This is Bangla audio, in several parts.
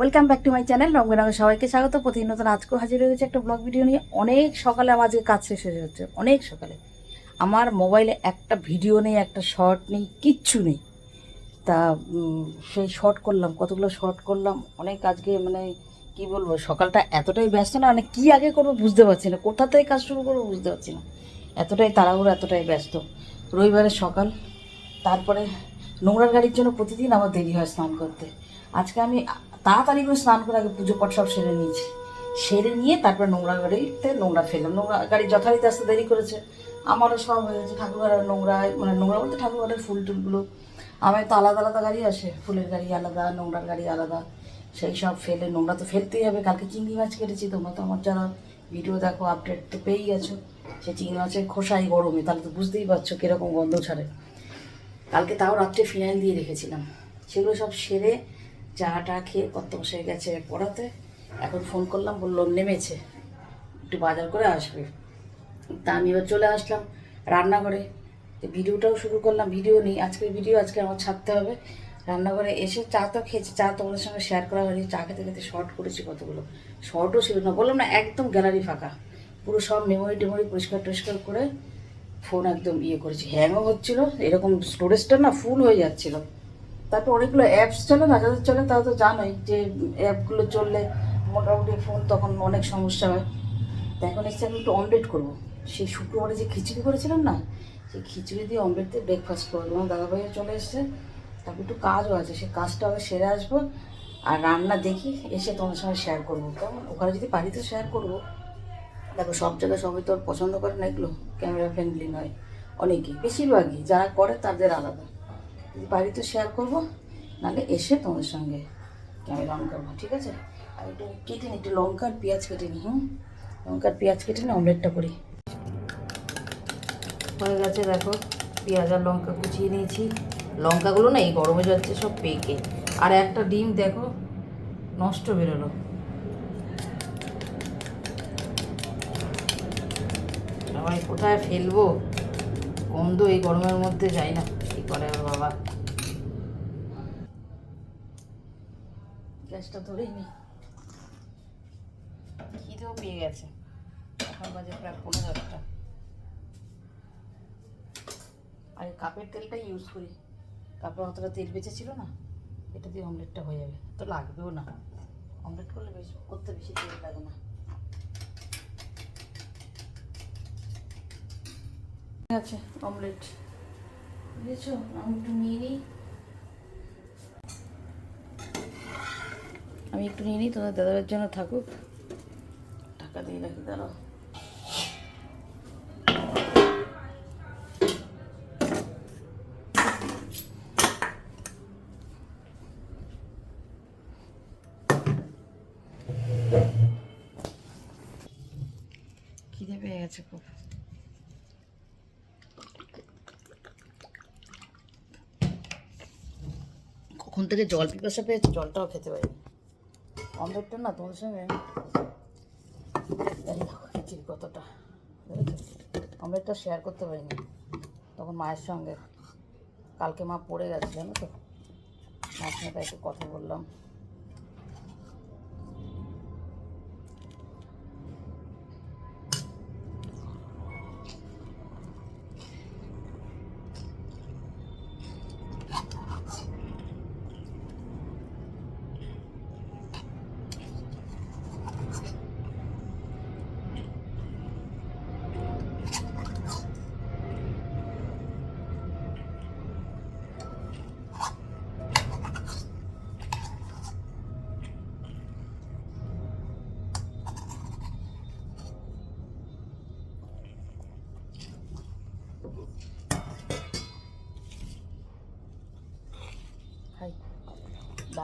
Welcome back to my channel Ranganagar সবাইকে স্বাগত। প্রতিদিন নতুন আজকেও হাজির হয়ে গেছে একটা ব্লগ ভিডিও নিয়ে। অনেক সকালে আমার আজকে কাজ শেষ হয়ে যাচ্ছে, অনেক সকালে। আমার মোবাইলে একটা ভিডিও নেই, একটা শর্ট নেই, কিচ্ছু নেই। তা সেই শর্ট করলাম, কতগুলো শর্ট করলাম। অনেক আজকে মানে কি বলব, সকালটা এতটাই ব্যস্ত না মানে কী আগে করব বুঝতে পারছি না। কোথা থেকে কাজ শুরু করব বুঝতে পারছি না। এতটাই তাড়াহুড়ো, এতটাই ব্যস্ত। রবিবারের সকাল, তারপরে নোংরার গাড়ির জন্য প্রতিদিন আমার দেরি হয় স্নান করতে। আজকে আমি তাড়াতাড়ি করে স্নান করে আগে পুজো পাঠ সব সেরে নিয়েছি। সেরে নিয়ে তারপরে নোংরা গাড়িতে নোংরা ফেললাম নোংরা গাড়ি যথারীতি আসতে দেরি করেছে। আমারও সব হয়ে গেছে ঠাকুরঘরের নোংরা মানে নোংরা বলতে ঠাকুরঘরের ফুল টুলগুলো। আমার তো আলাদা আলাদা গাড়ি আসে, ফুলের গাড়ি আলাদা, নোংরার গাড়ি আলাদা। সেই সব ফেলে, নোংরা তো ফেলতেই হবে, কালকে চিংড়ি মাছ কেটেছি, তোমরা তো আমার যারা ভিডিও দেখো আপডেট তো পেয়েই গেছো। সে চিংড়ি মাছের খোসাই গরমে, তাহলে তো বুঝতেই পারছ কীরকম গন্ধ ছাড়ে কালকে তাও রাত্রে ফিনাইল দিয়ে রেখেছিলাম। সেগুলো সব সেরে চা টা খেয়ে কত বসে গেছে পড়াতে। এখন ফোন করলাম, বলল নেমেছে। একটু বাজার করে আসবে। তা আমি এবার চলে আসলাম রান্নাঘরে। ভিডিওটাও শুরু করলাম, ভিডিও নেই। আজকের ভিডিও, আজকে আমার ছাড়তে হবে। রান্নাঘরে এসে চা তো খেয়েছি, চা তোমাদের সঙ্গে শেয়ার করা হয়নি। চা খেতে খেতে শর্ট করেছি কতগুলো। শর্টও ছিল না। বললাম না, একদম গ্যালারি ফাঁকা। পুরো সব মেমোরি টেমোরি পরিষ্কার টরিষ্কার করে ফোন একদম ইয়ে করেছি। হ্যাংও হচ্ছিল। এরকম স্টোরেজটা না ফুল হয়ে যাচ্ছিল। তারপর অনেকগুলো অ্যাপস চলে না, যাদের চলে তারা তো জানোই যে অ্যাপগুলো চললে মোটামুটি ফোন তখন অনেক সমস্যা হয়। তো এখন এসে আমি একটু অমলেট করব। সেই শুক্রবারে যে খিচুড়ি করেছিলাম না, সেই খিচুড়ি দিয়ে অমলেট দিয়ে ব্রেকফাস্ট করব। আমার দাদাভাইও চলে এসছে, তারপর একটু কাজও আছে, সেই কাজটা আবার সেরে আসব আর রান্না দেখি, এসে তোমার সঙ্গে শেয়ার করব। কেমন? ওখানে যদি পারি তো শেয়ার করব। দেখো, সব জায়গায় সবাই তো আর পছন্দ করে না, এগুলো ক্যামেরা ফ্রেন্ডলি নয়। অনেকেই, বেশিরভাগই, যারা করে তাদের আলাদা। বাড়িতে শেয়ার করব, নাহলে এসে তোমাদের সঙ্গে ক্যামেরা অন করব, ঠিক আছে? আর একটু কেটে নিই একটু লঙ্কা আর পেঁয়াজ কেটে নিই হুম? লঙ্কা পেঁয়াজ কেটে নিই অমলেটটা করি। হয়ে গেছে, দেখো, পেঁয়াজ আর লঙ্কা কুচিয়ে নিয়েছি। লঙ্কাগুলো না এই গরমে যাচ্ছে, সব পেকে। আর একটা ডিম, দেখো, নষ্ট বেরোলো। সবাই কোথায় ফেলব? গন্ধ এই গরমের মধ্যে যায় না। করে বাবা। গ্যাসটা ধরেই নি। খিদেও পেয়ে গেছে। এখন বাজে প্রায় পনেরো একটা আর কাপের তেলটাই ইউজ করি। কাপে অতটা তেল বেঁচে ছিল না, এটা দিয়ে অমলেটটা হয়ে যাবে। তো লাগবেও না। অমলেট করলে বেশি, করতে বেশি তেল লাগে না। আছে অমলেট বুঝেছ? আমি একটু নিয়ে নিই। আমি একটু নিয়ে নিই তোমার দাদার জন্য থাকুক। টাকা দিয়ে রাখি দাঁড়াও। খিদে পেয়ে গেছে খুব। কখন থেকে জল পিপাসা পেয়েছে? জলটাও খেতে পারিনি। অমলেটটা না তোমার সঙ্গে? জানি না খিচিড়ি কতটা? অমলেটটা শেয়ার করতে পারিনি। তখন মায়ের সঙ্গে। কালকে মা পড়ে গেছে জানো তো? মায়ের সঙ্গে একটু কথা বললাম।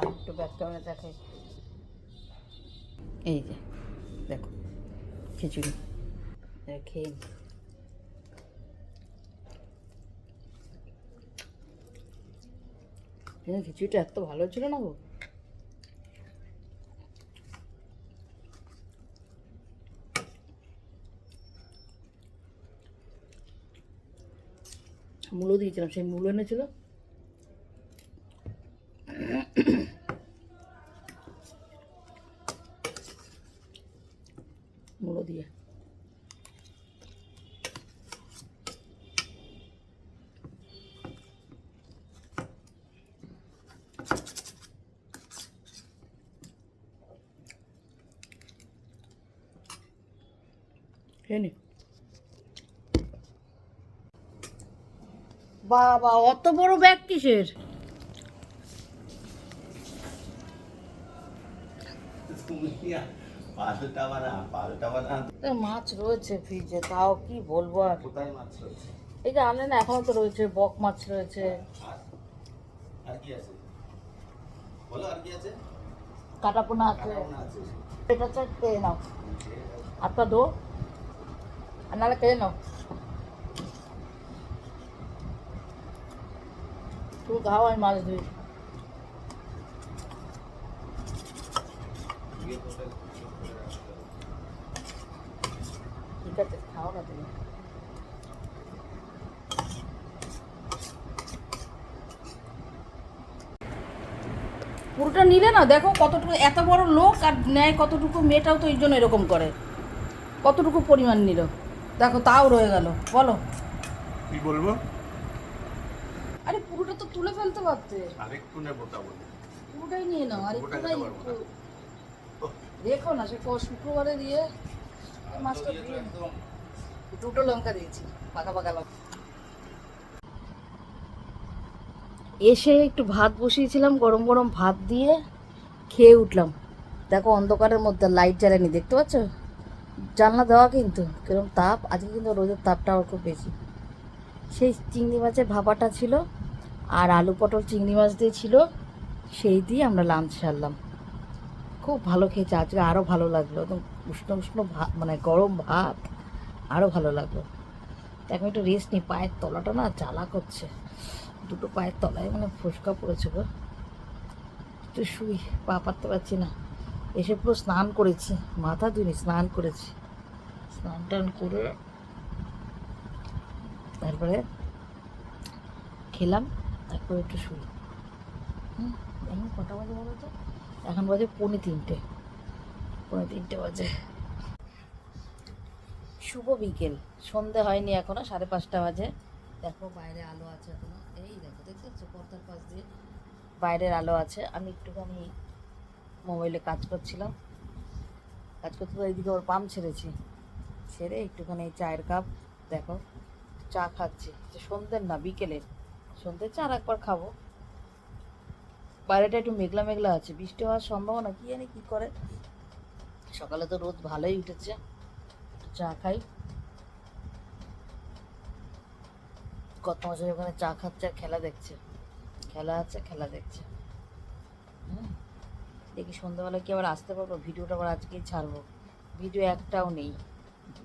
একটু এই যে দেখো খিচুড়ি। এটা খেয়ে কিন্তু খিচুড়িটা এত ভালো ছিল না গো? মূলো দিয়েছিলাম সেই মূলো এনেছিল মূলো দিয়ে খেয়ে নি বাবা অত বড় ব্যাগ কিসের? মাছ রয়েছে ফ্রিজে তাও কি বলব আর? কোথায় মাছ রয়েছে? এই যে আনলেন না এখনও তো রয়েছে বক মাছ রয়েছে। আর আর কি আছে? বলো আর কি আছে? কাটাপোনা আছে। চাই খেয়ে নাও। আপটা দো। আর নাহলে খেয়ে নাও তুমি মাছ ধুই ঠিক পুরোটা নিলে না, দেখো কতটুকু, এত বড় লোক আর নেয় কতটুকু মেয়েটাও তো এই জন্য এরকম করে। কতটুকু পরিমাণ নিল? দেখো তাও রয়ে গেল। বলো। কি বলব? আরে পুরোটা তো তুলে ফেলতে পারতে। আরেকটু নেব তা বলে। পুরোটাই নিয়ে নাও আর একটুটাই নিতে না। রেখো না। সে ক- শুক্রবারে দিয়ে মাছটা দিয়ে দিয়ে একদম। দুটো লঙ্কা দিয়েছি পাকা পাকা লঙ্কা। এসে একটু ভাত বসিয়েছিলাম গরম গরম ভাত দিয়ে খেয়ে উঠলাম। দেখো অন্ধকারের মধ্যে লাইট জ্বালানি দেখতে পাচ্ছ? জানলা দেওয়া কিন্তু কীরকম তাপ, আজকে কিন্তু রোদের তাপটা খুব বেশি। সেই চিংড়ি মাছের ভাপাটা ছিল আর আলু পটল চিংড়ি মাছ দিয়ে ছিল, সেই দিয়ে আমরা লাঞ্চ সারলাম। খুব ভালো খেয়েছে, আজকে আরও ভালো লাগল। একদম উষ্ণ উষ্ণ ভাত মানে গরম ভাত আরও ভালো লাগল। এখন একটু রেস্ট নিই, পায়ের তলাটা না জ্বালা করছে। দুটো পায়ের তলায় মানে ফুসকা পড়েছে গো। একটু শুই, পা পারতে পারছি না। এসে পুরো স্নান করেছি, মাথা ধুইনি স্নান করেছি। স্নান টান করে তারপরে খেলাম, তারপরে একটু শুই। হুম, এখন কটা বাজে বলো তো? এখন বাজে পৌনে তিনটে। পৌনে তিনটে বাজে। শুভ বিকেল। সন্ধে হয়নি এখনও, সাড়ে পাঁচটা বাজে। দেখো বাইরে আলো আছে এখনও। এই দেখো, দেখতে পাচ্ছ পর্দার পাশ দিয়ে? বাইরের আলো আছে। আমি একটুখানি মোবাইলে কাজ করছিলাম। কাজ করতে এইদিকে ওর পাম্প ছেড়েছি। ছেড়ে একটুখানি চায়ের কাপ, দেখো, চা খাচ্ছি। সন্ধ্যের না, বিকেলের। সন্ধ্যের চা আর একবার খাব। বাইরেটা একটু মেঘলা মেঘলা আছে। বৃষ্টি হওয়ার সম্ভাবনা, কি জানি কি করে। সকালে তো রোদ ভালোই উঠেছে। চা খাই। কত মাসের ওখানে চা খাচ্ছে খেলা দেখছে। খেলা আছে, খেলা দেখছে। হুম। দেখি সন্ধ্যাবেলা কি আবার আসতে পারব? ভিডিওটা আবার আজকেই ছাড়বো। ভিডিও একটাও নেই।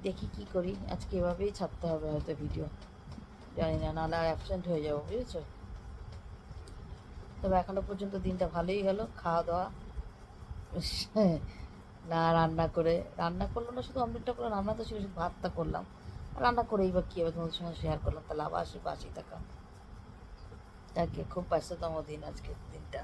দেখি কি করি? আজকে এভাবেই ছাড়তে হবে হয়তো ভিডিও। জানি না, নাহলে অ্যাবসেন্ট হয়ে যাব, বুঝেছ? তবে এখনও পর্যন্ত দিনটা ভালোই গেল খাওয়া দাওয়া না, রান্না করে, রান্না করল না, শুধু অমলেটটা করে রান্না তো ছিল, শুধু ভাতটা করলাম। রান্না করেই বা কী হবে, তোমাদের সঙ্গে শেয়ার করলাম, তাহলে আবার আসি, বাসি থাকা। তাকে খুব ব্যস্ততম দিন আজকের দিনটা।